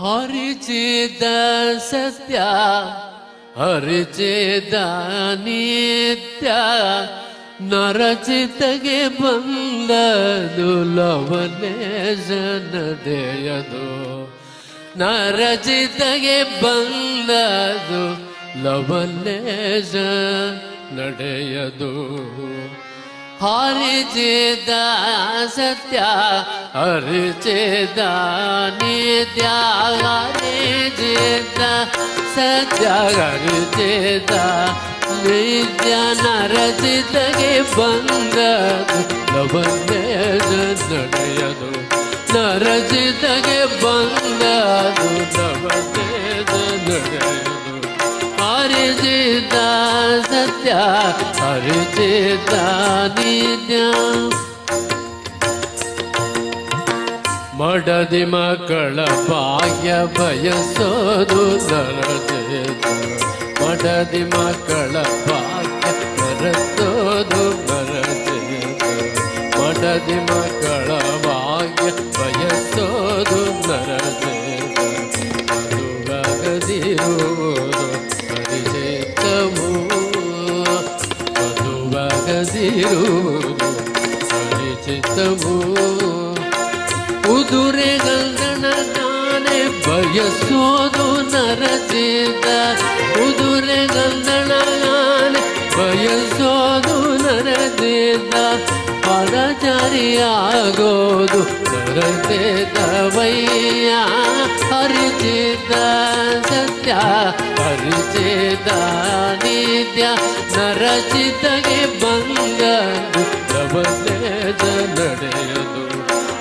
ಹರಿಚಿದ ಸತ್ಯ ಹರಿಚಿದ ನಿತ್ಯ ನರಚಿತಗೆ ಬಂದದು ಲವನೇಶನ ದೇಯದು. ನರಚಿತಗೆ ಬಂದದು ಲವನೇಶ ನಡೆಯದು. ಹರಿಚಿದ ಸತ್ಯ ಹರಿಚಿದ ನಿತ್ಯ ಹರಿಚಿದ ಸತ್ಯ ಹರಿಚಿದ ನಿತ್ಯ ನರಚಿತಗೆ ಬಂದ ನಡೆಯದು ನರಚಿತಗೆ ಬಂದ ನಡೆಯದು. ಸತ್ಯ ಹರಿಚಿತ ನಿತ್ಯ ಮಡದಿ ಮಕ್ಕಳ ಭಾಗ್ಯ ಬಯಸೋದು ನರಚಿತ ಮಡದಿ ಮಕ್ಕಳ ಭಾಗ್ಯ ಬರಸೋದು ನರಚಿತ ಮಡದಿ ಮಕ್ಕಳ ಪರಿಚಿತವು ಉದುರೆ ನಾನೆ ಬಯಸೋದು ನರಚಿತ ಉದುರೆ ಗಂಗನ ನಾನೆ ಬಯಸೋದು ನರಚಿತ ಪರಚಾರಿಯಾಗೋದು ನರಚಿತವಯ್ಯ ಹರಿಚಿತ ಸತ್ಯ ಹರಿಚಿತ ನಿತ್ಯ. ನರಚಿತಗೆ ಬಂಗದು ಪ್ರಬಂಧ ನಡೆಯದು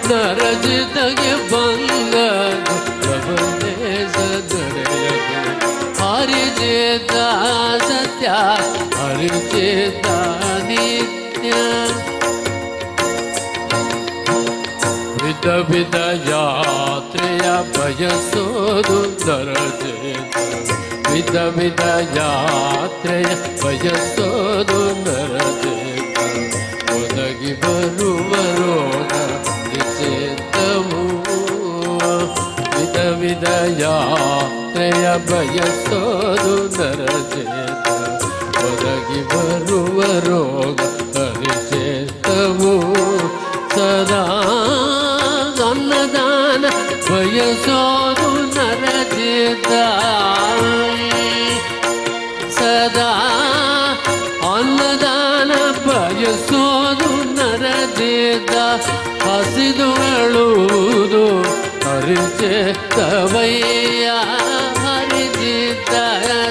ನರಜಿತಗೆ ಬಂಗದು ಪ್ರಬಂಧೇಶ ನಡೆಯದು ಹರಿಚೇತ ಸತ್ಯ ಹರಿಚೇತ ನಿತ್ಯ ವಿಧ ವಿಧ ಯಾತ್ರೆಯ ಬಯಸೋದು ನರಚೇತ ವಿಧ ವಿಧ ಯಾತ್ರೆಯ ಬಯಸೋದು ನರಚೇತ ಒದಗಿ ಬರುವ ರೋಗ ನಿಚೇತವು ವಿಧ ವಿಧ ಯಾತ್ರೆಯ ಬಯಸೋದು ನರಚೇತ ಒದಗಿ ಬರುವ ರೋಗ ಪರಿಚೇತವು ಹಸಿದು ಅಳುವುದು ಹರಿಚೇತವಯ್ಯ ಹರಿಚಿತ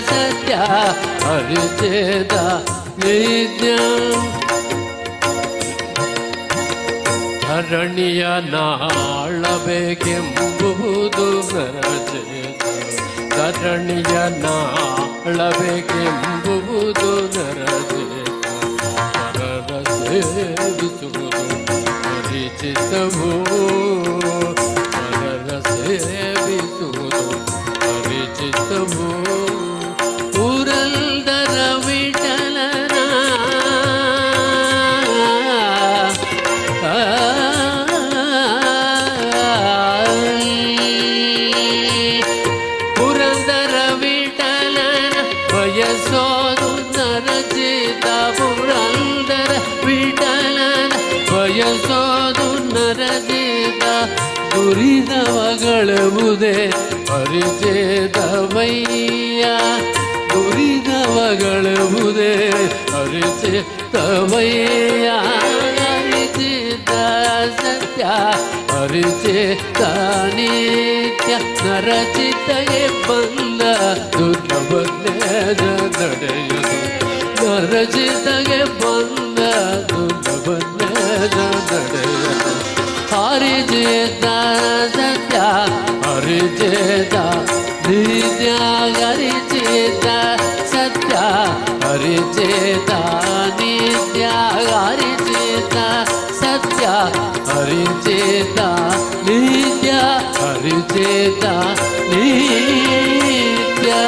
ಸತ್ಯ ಹರಿಚೇತ ನಿತ್ಯ ಧರಣಿಯ ನಾಳಬೇಕೆಂಬುದು ನರಚೇತ ಧರಣಿಯ ನಾಳಬೇಕೆಂಬುದು ನರಚೇತ ಪರಿಚಿತವು ಪುರಂದರ ವಿಠಲನ ಪುರಂದರ ವಿಠಲನ ಬಯಸೋದು ನರಚಿತ ಪುರಂದರ ವಿಠಲನ ಬಯಸೋದು ನರಚಿತ ದುರಿದವಗಳುವುದೇ ಪರಿಚೇತವಯ್ಯ ದುರಿದವಗಳುವುದೇ ಪರಿಚೇತವಯ್ಯ ಹರಿಚಿತ ಸತ್ಯ ಪರಿಚೇತ ನಿತ್ಯ ನರಚಿತಗೆ ಬಂದ ದುರ್ಲಭನೆ ನಡೆಯುವುದು ನರಚಿತಗೆ ಬಂದ हरिजेता सत्या हरिजेता नित्या हरिचेता सत्या हरिचेता नित्या हरिचेता सत्या हरिचेता नित्या हरिचेता नित्या